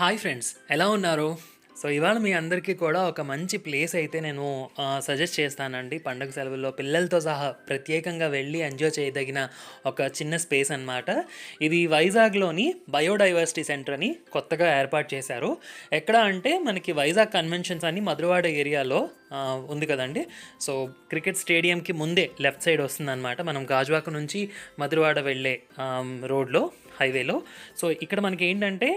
Hi friends ఎలా ఉన్నారు? So ఇవాళ మీ అందరికీ కూడా ఒక మంచి ప్లేస్ అయితే నేను సజెస్ట్ చేస్తానండి. పండగ సెలవుల్లో పిల్లలతో సహా ప్రత్యేకంగా వెళ్ళి ఎంజాయ్ చేయదగిన ఒక చిన్న స్పేస్ అన్నమాట. ఇది వైజాగ్లోని బయోడైవర్సిటీ సెంటర్ అని కొత్తగా ఏర్పాటు చేశారు. ఎక్కడ అంటే మనకి వైజాగ్ కన్వెన్షన్స్ అని మధురవాడ ఏరియాలో ఉంది కదండి. సో క్రికెట్ స్టేడియంకి ముందే లెఫ్ట్ సైడ్ వస్తుందన్నమాట. మనం గాజువాక నుంచి మధురవాడ వెళ్ళే రోడ్లో. హైవేలో. సో ఇక్కడ మనకి ఏంటంటే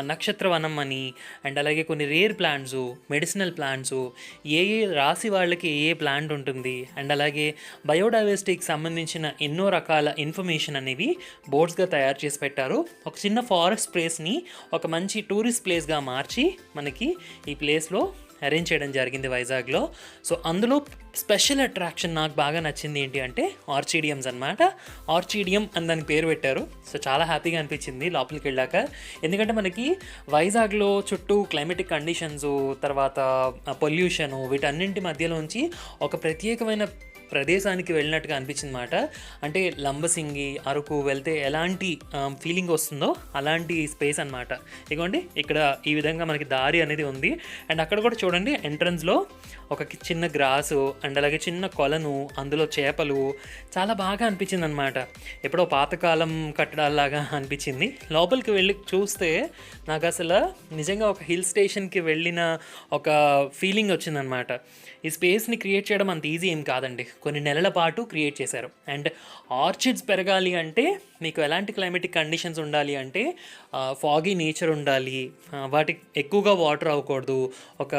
నక్షత్రవనం అని అండ్ అలాగే కొన్ని రేర్ ప్లాంట్స్ మెడిసినల్ ప్లాంట్స్ ఏ ఏ రాశి వాళ్ళకి ఏ ఏ ప్లాంట్ ఉంటుంది అండ్ అలాగే బయోడైవర్సిటీకి సంబంధించిన ఎన్నో రకాల ఇన్ఫర్మేషన్ అనేవి బోర్డ్స్గా తయారు చేసి పెట్టారు. ఒక చిన్న ఫారెస్ట్ ప్లేస్ని ఒక మంచి టూరిస్ట్ ప్లేస్గా మార్చి మనకి ఈ ప్లేస్లో అరేంజ్ చేయడం జరిగింది వైజాగ్లో. సో అందులో స్పెషల్ అట్రాక్షన్ నాకు బాగా నచ్చింది ఏంటి అంటే ఆర్చిడియమ్స్ అనమాట ఆర్చిడియం అని దానికి పేరు పెట్టారు. సో చాలా హ్యాపీగా అనిపించింది లోపలికి వెళ్ళాక. ఎందుకంటే మనకి వైజాగ్లో చుట్టూ క్లైమేటిక్ కండిషన్స్ తర్వాత పొల్యూషను వీటన్నింటి మధ్యలోంచి ఒక ప్రత్యేకమైన ప్రదేశానికి వెళ్ళినట్టుగా అనిపించింది మాట. అంటే లంబసింగి అరకు వెళ్తే ఎలాంటి ఫీలింగ్ వస్తుందో అలాంటి స్పేస్ అనమాట ఇదిగోండి ఇక్కడ ఈ విధంగా మనకి దారి అనేది ఉంది. అండ్ అక్కడ కూడా చూడండి ఎంట్రన్స్లో ఒక చిన్న గ్రాసు అండ్ అలాగే చిన్న కొలను అందులో చేపలు చాలా బాగా అనిపించింది అనమాట ఎప్పుడో పాతకాలం కట్టడాల్లాగా అనిపించింది. లోపలికి వెళ్ళి చూస్తే నాకు అసలు నిజంగా ఒక హిల్ స్టేషన్కి వెళ్ళిన ఒక ఫీలింగ్ వచ్చిందనమాట ఈ స్పేస్ని క్రియేట్ చేయడం అంత ఈజీ ఏం కాదండి. కొన్ని నెలల పాటు క్రియేట్ చేశారు. అండ్ ఆర్చిడ్స్ పెరగాలి అంటే మీకు ఎలాంటి క్లైమేటిక్ కండిషన్స్ ఉండాలి అంటే ఫాగీ నేచర్ ఉండాలి. వాటికి ఎక్కువగా వాటర్ అవ్వకూడదు. ఒక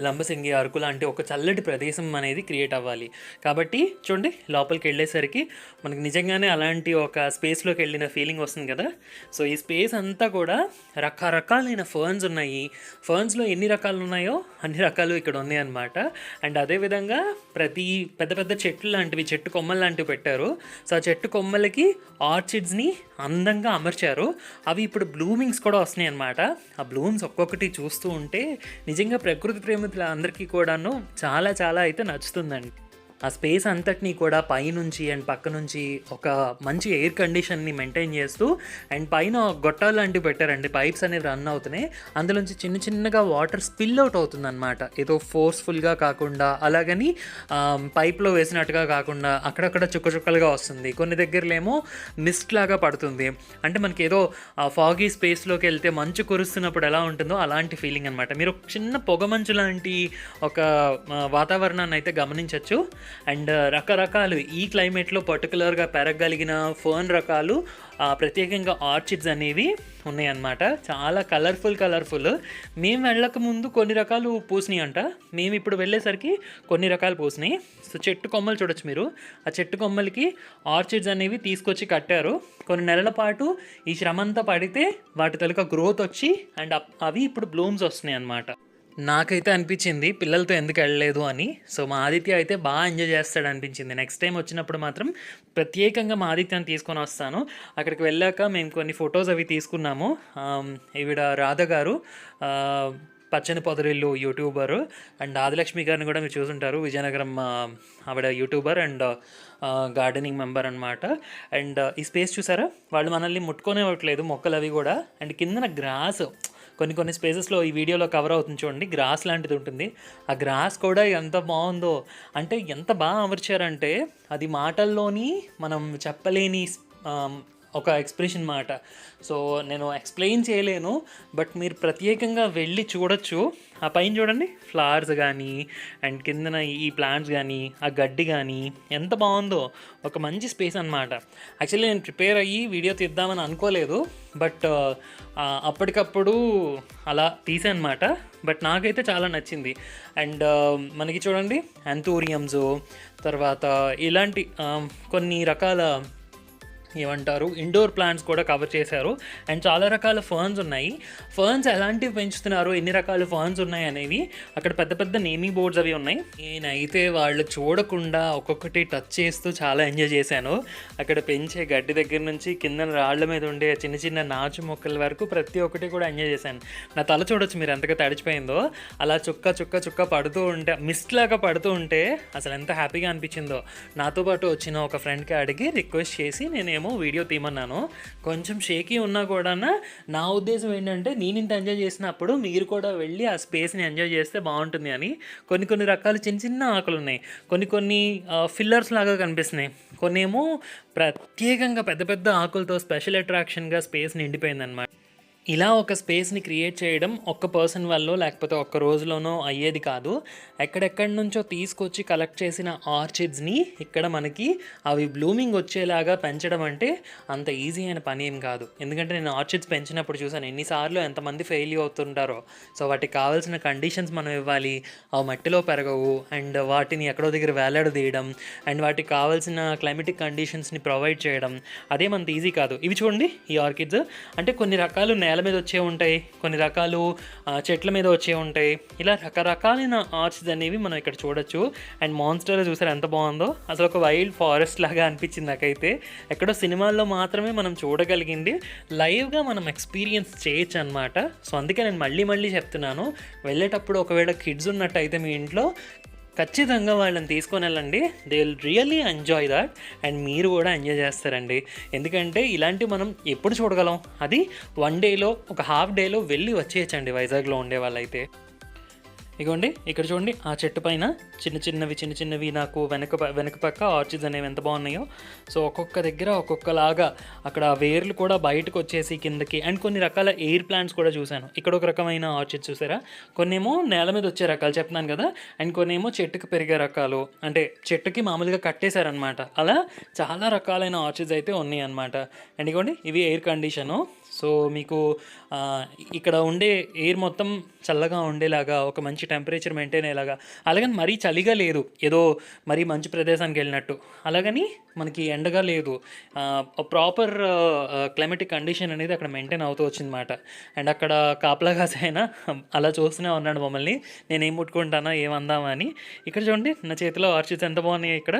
లంబసింగి అరకు లాంటి ఒక చల్లటి ప్రదేశం అనేది క్రియేట్ అవ్వాలి. కాబట్టి చూడండి లోపలికి వెళ్ళేసరికి మనకి నిజంగానే అలాంటి ఒక స్పేస్లోకి వెళ్ళిన ఫీలింగ్ వస్తుంది కదా. సో ఈ స్పేస్ అంతా కూడా రకరకాలైన ఫర్న్స్ ఉన్నాయి. ఫర్న్స్లో ఎన్ని రకాలు ఉన్నాయో అన్ని రకాలు ఇక్కడ ఉన్నాయి అనమాట అండ్ అదేవిధంగా ప్రతి పెద్ద పెద్ద చెట్లు లాంటివి చెట్టు కొమ్మలు లాంటివి పెట్టారు. సో ఆ చెట్టు కొమ్మలకి ఆర్చిడ్స్ని అందంగా అమర్చారు. అవి ఇప్పుడు బ్లూమింగ్స్ కూడా వస్తున్నాయి అనమాట ఆ బ్లూమ్స్ ఒక్కొక్కటి చూస్తూ ఉంటే నిజంగా ప్రకృతి ప్రేమికుల అందరికీ కూడాను చాలా చాలా అయితే నచ్చుతుందండి. ఆ స్పేస్ అంతటినీ కూడా పైనుంచి అండ్ పక్క నుంచి ఒక మంచి ఎయిర్ కండిషన్ని మెయింటైన్ చేస్తూ అండ్ పైన గొట్టాలు లాంటివి పెట్టారండి. పైప్స్ అనేవి రన్ అవుతున్నాయి. అందులోంచి చిన్న చిన్నగా వాటర్ స్పిల్ అవుట్ అవుతుంది అనమాట ఏదో ఫోర్స్ఫుల్గా కాకుండా అలాగని పైప్లో వేసినట్టుగా కాకుండా అక్కడక్కడ చుక్క చుక్కలుగా వస్తుంది. కొన్ని దగ్గరలేమో మిస్ట్ లాగా పడుతుంది. అంటే మనకి ఏదో ఫాగీ స్పేస్లోకి వెళ్తే మంచు కురుస్తున్నప్పుడు ఎలా ఉంటుందో అలాంటి ఫీలింగ్ అనమాట మీరు ఒక చిన్న పొగమంచు లాంటి ఒక వాతావరణాన్ని అయితే గమనించవచ్చు అండ్ రకరకాలు ఈ క్లైమేట్లో పర్టికులర్గా పెరగగలిగిన ఫర్న్ రకాలు ప్రత్యేకంగా ఆర్చిడ్స్ అనేవి ఉన్నాయన్నమాట. చాలా కలర్ఫుల్ కలర్ఫుల్. మేము వెళ్ళక ముందు కొన్ని రకాలు పూసినాయి అంట. మేము ఇప్పుడు వెళ్ళేసరికి కొన్ని రకాలు పూసినాయి. సో చెట్టు కొమ్మలు చూడొచ్చు మీరు. ఆ చెట్టు కొమ్మలకి ఆర్చిడ్స్ అనేవి తీసుకొచ్చి కట్టారు. కొన్ని నెలల పాటు ఈ శ్రమంతా పడితే వాటి తలక గ్రోత్ వచ్చి అండ్ అప్- అవి ఇప్పుడు బ్లూమ్స్ వస్తున్నాయి అన్నమాట నాకైతే అనిపించింది పిల్లలతో ఎందుకు వెళ్ళలేదు అని. సో మా ఆదిత్య అయితే బాగా ఎంజాయ్ చేస్తాడు అనిపించింది. నెక్స్ట్ టైం వచ్చినప్పుడు మాత్రం ప్రత్యేకంగా మా ఆదిత్యాన్ని తీసుకొని వస్తాను. అక్కడికి వెళ్ళాక మేము కొన్ని ఫొటోస్ అవి తీసుకున్నాము. ఈవిడ రాధ గారు పచ్చని పొదరిల్లు యూట్యూబర్ అండ్ ఆదిలక్ష్మి గారిని కూడా మీరు చూసుంటారు. విజయనగరం ఆవిడ యూట్యూబర్ అండ్ గార్డెనింగ్ మెంబర్ అనమాట అండ్ ఈ స్పేస్ చూసారా? వాళ్ళు మనల్ని ముట్టుకోనివ్వట్లేదు మొక్కలు అవి కూడా. అండ్ కిందన గ్రాస్. కొన్ని కొన్ని స్పేసెస్లో ఈ వీడియోలో కవర్ అవుతుంది చూడండి. గ్రాస్ లాంటిది ఉంటుంది. ఆ గ్రాస్ కూడా ఎంత బాగుందో. అంటే ఎంత బాగా అమర్చారంటే అది మాటల్లోని మనం చెప్పలేని ఒక ఎక్స్ప్రెషన్ మాట. సో నేను ఎక్స్ప్లెయిన్ చేయలేను బట్ మీరు ప్రత్యేకంగా వెళ్ళి చూడొచ్చు. ఆ పైన చూడండి ఫ్లవర్స్ కానీ అండ్ కిందన ఈ ప్లాంట్స్ కానీ ఆ గడ్డి కానీ ఎంత బాగుందో. ఒక మంచి స్పేస్ అనమాట యాక్చువల్లీ నేను ప్రిపేర్ అయ్యి వీడియో తీద్దామని అనుకోలేదు బట్ అప్పటికప్పుడు అలా తీసానమాట బట్ నాకైతే చాలా నచ్చింది. అండ్ మనకి చూడండి అంతూరియంస్ తర్వాత ఇలాంటి కొన్ని రకాల ఏమంటారు ఇండోర్ ప్లాంట్స్ కూడా కవర్ చేశారు. అండ్ చాలా రకాల ఫర్న్స్ ఉన్నాయి. ఫర్న్స్ ఎలాంటివి పెంచుతున్నారు? ఎన్ని రకాల ఫర్న్స్ ఉన్నాయి అనేవి అక్కడ పెద్ద పెద్ద నేమింగ్ బోర్డ్స్ అవి ఉన్నాయి. నేనైతే వాళ్ళు చూడకుండా ఒక్కొక్కటి టచ్ చేస్తూ చాలా ఎంజాయ్ చేశాను. అక్కడ పెంచే గడ్డి దగ్గర నుంచి కింద రాళ్ళ మీద ఉండే చిన్న చిన్న నాచు మొక్కల వరకు ప్రతి ఒక్కటి కూడా ఎంజాయ్ చేశాను. నా తల చూడొచ్చు మీరు ఎంతగా తడిచిపోయిందో. అలా చుక్క చుక్క చుక్క పడుతూ ఉంటే మిస్ట్ లాగా పడుతూ ఉంటే అసలు ఎంత హ్యాపీగా అనిపించిందో. నాతో పాటు వచ్చిన ఒక ఫ్రెండ్కి అడిగి రిక్వెస్ట్ చేసి నేనేమో ఏమో వీడియో తీయమన్నాను. కొంచెం షేకీ ఉన్నా కూడా నా ఉద్దేశం ఏంటంటే నేను ఇంత ఎంజాయ్ చేసినప్పుడు మీరు కూడా వెళ్ళి ఆ స్పేస్ని ఎంజాయ్ చేస్తే బాగుంటుంది అని. కొన్ని కొన్ని రకాల చిన్న చిన్న ఆకులు ఉన్నాయి. కొన్ని కొన్ని ఫిల్లర్స్ లాగా కనిపిస్తున్నాయి. కొన్ని ఏమో ప్రత్యేకంగా పెద్ద పెద్ద ఆకులతో స్పెషల్ అట్రాక్షన్గా స్పేస్ నిండిపోయిందనమాట ఇలా ఒక స్పేస్ని క్రియేట్ చేయడం ఒక్క పర్సన్ వల్ల లేకపోతే ఒక్క రోజులోనో అయ్యేది కాదు. ఎక్కడెక్కడి నుంచో తీసుకొచ్చి కలెక్ట్ చేసిన ఆర్చిడ్స్ని ఇక్కడ మనకి అవి బ్లూమింగ్ వచ్చేలాగా పెంచడం అంటే అంత ఈజీ అయిన పని ఏం కాదు. ఎందుకంటే నేను ఆర్చిడ్స్ పెంచినప్పుడు చూసాను ఎన్నిసార్లు ఎంతమంది ఫెయిల్ అవుతుంటారో. సో వాటికి కావాల్సిన కండిషన్స్ మనం ఇవ్వాలి. అవి మట్టిలో పెరగవు. అండ్ వాటిని ఎక్కడో దగ్గర వేలాడదీయడం అండ్ వాటికి కావాల్సిన క్లైమేటిక్ కండిషన్స్ని ప్రొవైడ్ చేయడం. అదేమంత ఈజీ కాదు. ఇవి చూడండి ఈ ఆర్కిడ్స్. అంటే కొన్ని రకాలు నేల మీద వచ్చే ఉంటాయి కొన్ని రకాలు చెట్ల మీద వచ్చే ఉంటాయి. ఇలా రకరకాలైన ఆర్ట్స్ అనేవి మనం ఇక్కడ చూడొచ్చు. అండ్ మాన్స్టర్ చూసారు ఎంత బాగుందో? అసలు ఒక వైల్డ్ ఫారెస్ట్ లాగా అనిపించింది నాకైతే. ఎక్కడో సినిమాల్లో మాత్రమే మనం చూడగలిగింది. లైవ్గా మనం ఎక్స్పీరియన్స్ చేయొచ్చు అనమాట సో అందుకే నేను మళ్ళీ మళ్ళీ చెప్తున్నాను. వెళ్ళేటప్పుడు ఒకవేళ కిడ్స్ ఉన్నట్టయితే మీ ఇంట్లో ఖచ్చితంగా వాళ్ళని తీసుకొని వెళ్ళండి. They will really enjoy that and మీరు కూడా ఎంజాయ్ చేస్తారండి. ఎందుకంటే ఇలాంటివి మనం ఎప్పుడు చూడగలం. అది వన్ డేలో ఒక హాఫ్ డేలో వెళ్ళి వచ్చేయచ్చండి వైజాగ్లో ఉండే వాళ్ళైతే. ఇగోండి ఇక్కడ చూడండి ఆ చెట్టు పైన చిన్న చిన్నవి చిన్న చిన్నవి నాకు వెనక వెనక పక్క ఆర్చిడ్స్ అనేవి ఎంత బాగున్నాయో. సో ఒక్కొక్క దగ్గర ఒక్కొక్కలాగా అక్కడ వేర్లు కూడా బయటకు వచ్చేసి కిందకి అండ్ కొన్ని రకాల ఎయిర్ ప్లాంట్స్ కూడా చూశాను. ఇక్కడ ఒక రకమైన ఆర్చిడ్స్ చూసారా? కొన్నేమో నేల మీద వచ్చే రకాలు చెప్తున్నాను కదా అండ్ కొన్నేమో చెట్టుకు పెరిగే రకాలు అంటే చెట్టుకి మామూలుగా కట్టేశారనమాట అలా చాలా రకాలైన ఆర్చిడ్స్ అయితే ఉన్నాయి అనమాట అండ్ ఇగోండి ఇవి ఎయిర్ కండిషను. సో మీకు ఇక్కడ ఉండే ఎయిర్ మొత్తం చల్లగా ఉండేలాగా ఒక మంచి టెంపరేచర్ మెయింటైన్ అయ్యేలాగా. అలాగని మరీ చలిగా లేదు. ఏదో మరీ మంచి ప్రదేశానికి వెళ్ళినట్టు. అలాగని మనకి ఎండగా లేదు. ప్రాపర్ క్లైమేటిక్ కండిషన్ అనేది అక్కడ మెయింటైన్ అవుతూ వచ్చిందన్నమాట. అండ్ అక్కడ కాపలా కాసైనా అలా చూస్తూనే ఉన్నాడు మమ్మల్ని. నేను ఏం ముట్టుకుంటానా ఏమందామా అని. ఇక్కడ చూడండి నా చేతిలో ఆర్చిడ్స్ ఎంత బాగున్నాయి ఇక్కడ.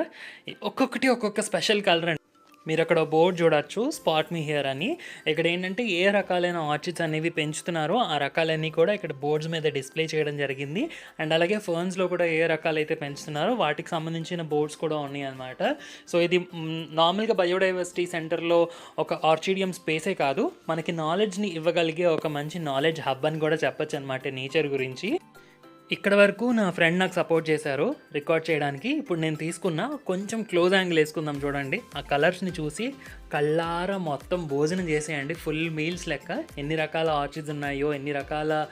ఒక్కొక్కటి ఒక్కొక్క స్పెషల్ కలర్ అండి. మీరు అక్కడ బోర్డు చూడొచ్చు స్పాట్ మీ హియర్ అని. ఇక్కడ ఏంటంటే ఏ రకాలైన ఆర్చిడ్స్ అనేవి పెంచుతున్నారో ఆ రకాలన్నీ కూడా ఇక్కడ బోర్డ్స్ మీద డిస్ప్లే చేయడం జరిగింది. అండ్ అలాగే ఫర్న్స్లో కూడా ఏ రకాలైతే పెంచుతున్నారో వాటికి సంబంధించిన బోర్డ్స్ కూడా ఉన్నాయి అనమాట సో ఇది నార్మల్గా బయోడైవర్సిటీ సెంటర్లో ఒక ఆర్చిడియం స్పేసే కాదు. మనకి నాలెడ్జ్ని ఇవ్వగలిగే ఒక మంచి నాలెడ్జ్ హబ్ అని కూడా చెప్పొచ్చు అనమాట నేచర్ గురించి. ఇక్కడ వరకు నా ఫ్రెండ్ నాకు సపోర్ట్ చేశారు రికార్డ్ చేయడానికి. ఇప్పుడు నేను తీసుకున్న కొంచెం క్లోజ్ యాంగిల్ వేసుకుందాం చూడండి. ఆ కలర్స్ని చూసి కళ్ళారా మొత్తం భోజనం చేసేయండి. ఫుల్ మీల్స్ లెక్క. ఎన్ని రకాల ఆర్చిడ్స్ ఉన్నాయో ఎన్ని రకాల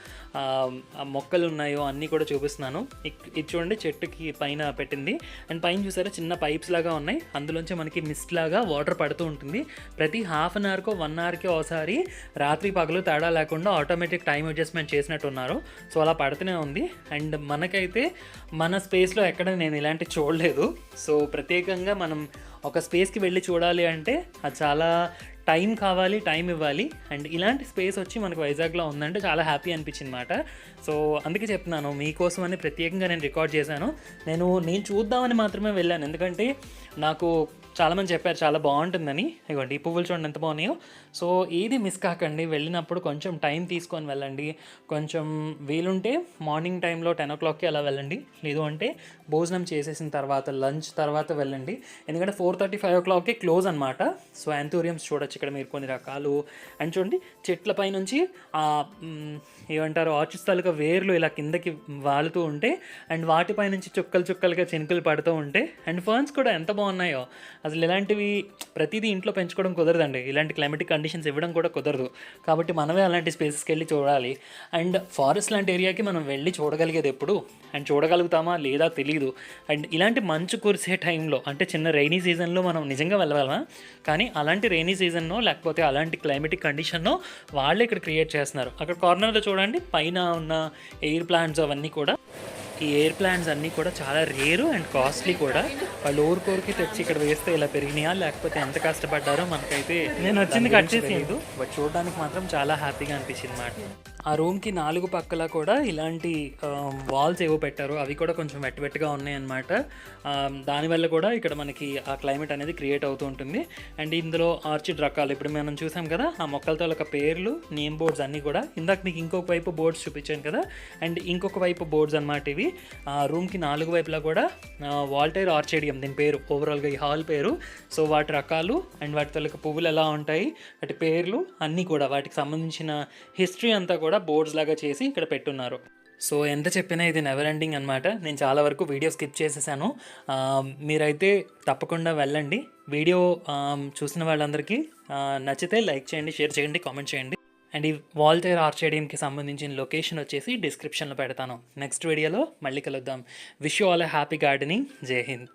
మొక్కలు ఉన్నాయో అన్నీ కూడా చూపిస్తున్నాను. ఇది చూడండి చెట్టుకి పైన పెట్టింది. అండ్ పైన చూసారా చిన్న పైప్స్ లాగా ఉన్నాయి. అందులోంచి మనకి మిస్ట్ లాగా వాటర్ పడుతూ ఉంటుంది. ప్రతి హాఫ్ అన్ అవర్కో వన్ అవర్కి ఒకసారి రాత్రి పగలు తేడా లేకుండా ఆటోమేటిక్ టైం అడ్జస్ట్మెంట్ చేసినట్టు ఉన్నారు సో అలా పడుతూనే ఉంది. అండ్ మనకైతే మన స్పేస్లో ఎక్కడ నేను ఇలాంటి చూడలేదు. సో ప్రత్యేకంగా మనం ఒక స్పేస్కి వెళ్ళి చూడాలి అంటే అది చాలా టైం కావాలి టైం ఇవ్వాలి. అండ్ ఇలాంటి స్పేస్ వచ్చి మనకు వైజాగ్లో ఉందంటే చాలా హ్యాపీ అనిపించింది అనమాట సో అందుకే చెప్తున్నాను మీకోసమని ప్రత్యేకంగా నేను రికార్డ్ చేశాను. నేను నేను చూద్దామని మాత్రమే వెళ్ళాను. ఎందుకంటే నాకు చాలామంది చెప్పారు చాలా బాగుంటుందని. ఇవ్వండి ఈ పువ్వులు చూడండి ఎంత బాగున్నాయో. సో ఏది మిస్ కాకండి వెళ్ళినప్పుడు కొంచెం టైం తీసుకొని వెళ్ళండి. కొంచెం వీలుంటే మార్నింగ్ టైంలో టెన్ ఓ క్లాక్కి అలా వెళ్ళండి. లేదు అంటే భోజనం చేసేసిన తర్వాత లంచ్ తర్వాత వెళ్ళండి. ఎందుకంటే ఫోర్ థర్టీ ఫైవ్ ఓ క్లాక్కి క్లోజ్ అనమాట సో యాంథూరియంస్ చూడొచ్చు ఇక్కడ మీరు కొన్ని రకాలు. అండ్ చూడండి చెట్లపై నుంచి ఏమంటారు ఆర్చిస్ తాలూకా వేర్లు ఇలా కిందకి వాలుతూ ఉంటే అండ్ వాటిపై నుంచి చుక్కలు చుక్కలుగా చినుకులు పడుతూ ఉంటే అండ్ ఫర్న్స్ కూడా ఎంత బాగున్నాయో. అసలు ఇలాంటివి ప్రతిదీ ఇంట్లో పెంచుకోవడం కుదరదండి. ఇలాంటి క్లైమేటిక్ కండిషన్స్ ఇవ్వడం కూడా కుదరదు. కాబట్టి మనమే అలాంటి స్పేసెస్కి వెళ్ళి చూడాలి. అండ్ ఫారెస్ట్ లాంటి ఏరియాకి మనం వెళ్ళి చూడగలిగేది ఎప్పుడు? అండ్ చూడగలుగుతామా? లేదా తెలియదు అండ్ ఇలాంటి మంచు కురిసే టైంలో అంటే చిన్న రైనీ సీజన్లో మనం నిజంగా వెళ్ళగలమా? కానీ అలాంటి రైనీ సీజన్నో లేకపోతే అలాంటి క్లైమేటిక్ కండిషన్నో వాళ్ళే ఇక్కడ క్రియేట్ చేస్తున్నారు. అక్కడ కార్నర్లో చూడండి పైన ఉన్న ఎయిర్ ప్లాంట్స్ అవన్నీ కూడా. ఈ ఎయిర్ ప్లాంట్స్ అన్నీ కూడా చాలా రేరు అండ్ కాస్ట్లీ కూడా. వాళ్ళు ఊరుకోరికి తెచ్చి ఇక్కడ వేస్తే ఇలా పెరిగినాయా? లేకపోతే ఎంత కష్టపడ్డారో మనకైతే నేను వచ్చింది కట్ చేసి బట్ చూడడానికి మాత్రం చాలా హ్యాపీగా అనిపించింది మాట ఆ రూమ్కి నాలుగు పక్కల కూడా ఇలాంటి వాల్స్ ఏవో పెట్టారు. అవి కూడా కొంచెం వెట్ వెట్గా ఉన్నాయన్నమాట. దానివల్ల కూడా ఇక్కడ మనకి ఆ క్లైమేట్ అనేది క్రియేట్ అవుతూ ఉంటుంది. అండ్ ఇందులో ఆర్చిడ్ రకాలు. ఇప్పుడు మనం చూసాం కదా ఆ మొక్కలతో ఒక పేర్లు నేమ్ బోర్డ్స్ అన్నీ కూడా. ఇందాక మీకు ఇంకొక వైపు బోర్డ్స్ చూపించాను కదా అండ్ ఇంకొక వైపు బోర్డ్స్ అనమాట ఇవి. ఆ రూమ్కి నాలుగు వైపులా కూడా వాల్టైర్ ఆర్చేడియం దీని పేరు. ఓవరాల్గా ఈ హాల్ పేరు. సో వాటి రకాలు అండ్ వాటి పువ్వులు ఎలా ఉంటాయి వాటి పేర్లు అన్నీ కూడా వాటికి సంబంధించిన హిస్టరీ అంతా కూడా బోర్డ్స్ లాగా చేసి ఇక్కడ పెట్టున్నారు. సో ఎంత చెప్పినా ఇది నెవర్ ఎండింగ్ అనమాట నేను చాలా వరకు వీడియో స్కిప్ చేసేసాను. మీరైతే తప్పకుండా వెళ్ళండి. వీడియో చూసిన వాళ్ళందరికీ నచ్చితే లైక్ చేయండి షేర్ చేయండి కామెంట్ చేయండి. అండ్ ఈ వాల్టైర్ ఆర్చేడియంకి సంబంధించిన లొకేషన్ వచ్చేసి డిస్క్రిప్షన్లో పెడతాను. నెక్స్ట్ వీడియోలో మళ్ళీ కలుద్దాం. Wish you all happy gardening Jai Hind.